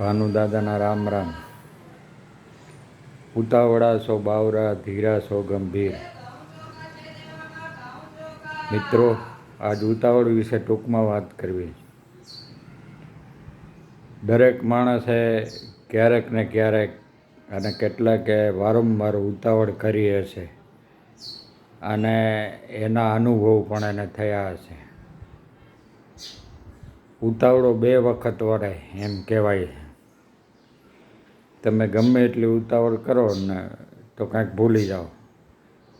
ભાનુદાદાના રામ રામ. ઉતાવળા સો બાવરા, ધીરા સો ગંભીર. મિત્રો, આજ ઉતાવળ વિશે ટૂંકમાં વાત કરવી. દરેક માણસે ક્યારેક ને ક્યારેક અને કેટલાકે વારંવાર ઉતાવળ કરી હશે. અને એના અનુભવ પણ એને થયા હશે. ઉતાવળો બે વખત વળે, એમ કહેવાય. તમે ગમે એટલી ઉતાવળ કરો ને તો કાંઈક ભૂલી જાઓ.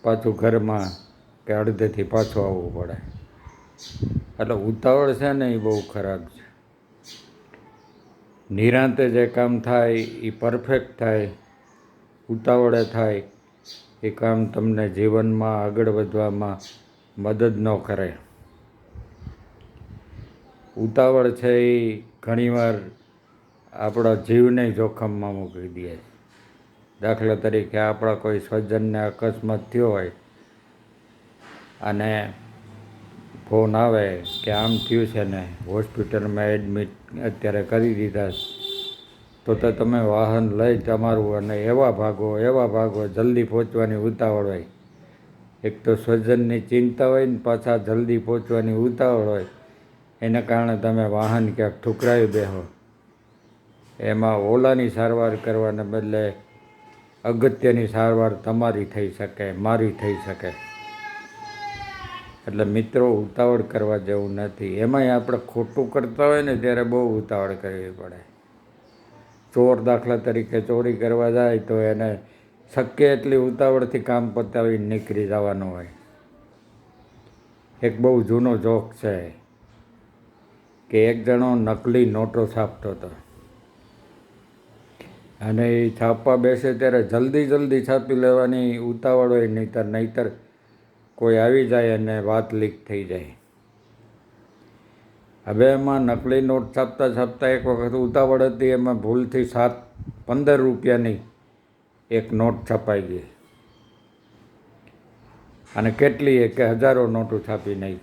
પાછું ઘરમાં કે અડધેથી પાછું આવવું પડે. એટલે ઉતાવળ છે ને એ બહુ ખરાબ છે. નિરાંતે જે કામ થાય એ પરફેક્ટ થાય, ઉતાવળે થાય, એ કામ તમને જીવનમાં આગળ વધવામાં મદદ ન કરે. ઉતાવળ છે એ ઘણીવાર આપણા જીવને જોખમમાં મૂકી દે દાખલા તરીકે આપણા કોઈ સ્વજનને અકસ્માત થયો હોય અને ફોન આવે કે આમ થયું છે ને, હોસ્પિટલમાં એડમિટ અત્યારે કરી દીધા. તો તો તમે વાહન લઈ તમારું અને એવા ભાગો એવા ભાગો જલ્દી પહોંચવાની ઉતાવળ હોય એક તો સ્વજનની ચિંતા હોય ને પાછા જલ્દી પહોંચવાની ઉતાવળ હોય, એના કારણે તમે વાહન ક્યાંક ઠુકરાવી બેહો એમાં ઓલાની સારવાર કરવાને બદલે અગત્યની સારવાર તમારી થઈ શકે, મારી થઈ શકે. એટલે મિત્રો, ઉતાવળ કરવા જેવું નથી. એમાંય આપણે ખોટું કરતા હોય ને ત્યારે બહુ ઉતાવળ કરવી પડે. ચોર દાખલા તરીકે ચોરી કરવા જાય તો એને શક્ય એટલી ઉતાવળથી કામ પતાવી નીકળી જવાનું હોય. એક બહુ જૂનો જોક છે કે એક જણો નકલી નોટો છાપતો હતો. અને એ છાપવા બેસે ત્યારે જલ્દી જલ્દી છાપી લેવાની ઉતાવળ હોય નહીતર નહીતર કોઈ આવી જાય અને વાત લીક થઈ જાય. હવે એમાં નકલી નોટ છાપતા છાપતા એક વખત ઉતાવળ હતી, એમાં ભૂલથી સાત, પંદર રૂપિયાની એક નોટ છપાઈ ગઈ. અને કેટલી કે હજારો નોટો છાપી નાખી.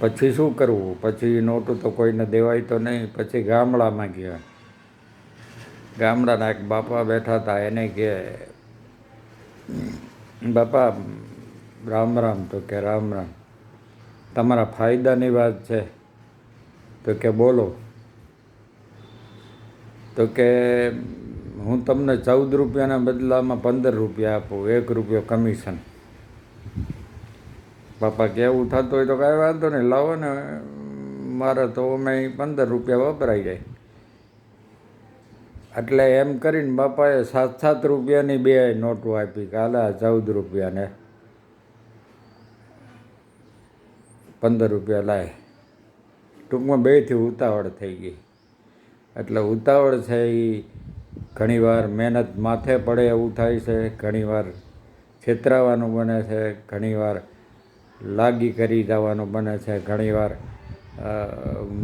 પછી શું કરવું? પછી એ નોટો તો કોઈને દેવાય તો નહીં, પછી ગામડામાં ગયા. ગામડાના એક બાપા બેઠા હતા, એને કે, બાપા, રામ રામ, તો કે, રામ રામ. તમારા ફાયદાની વાત છે. તો કે, બોલો. તો કે, હું તમને ચૌદ રૂપિયાના બદલામાં પંદર રૂપિયા આપું, એક રૂપિયો કમિશન. બાપા કેવું થતું હોય તો કાંઈ વાંધો નહીં, લાવો ને. મારે તો અમે પંદર રૂપિયા વપરાઈ જાય. એટલે એમ કરીને બાપાએ સાત સાત રૂપિયાની બે નોટો આપી કે ચૌદ રૂપિયાને. પંદર રૂપિયા લાય. ટૂંકમાં બેથી ઉતાવળ થઈ ગઈ. એટલે ઉતાવળ છે એ ઘણીવાર મહેનત માથે પડે એવું થાય છે, ઘણીવાર છેતરાવાનું બને છે, ઘણીવાર લાગી કરી જવાનું બને છે, ઘણીવાર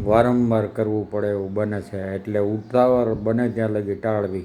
વારંવાર કરવું પડે એવું બને છે. એટલે ઉતાવળ બને ત્યાં લગી ટાળવી.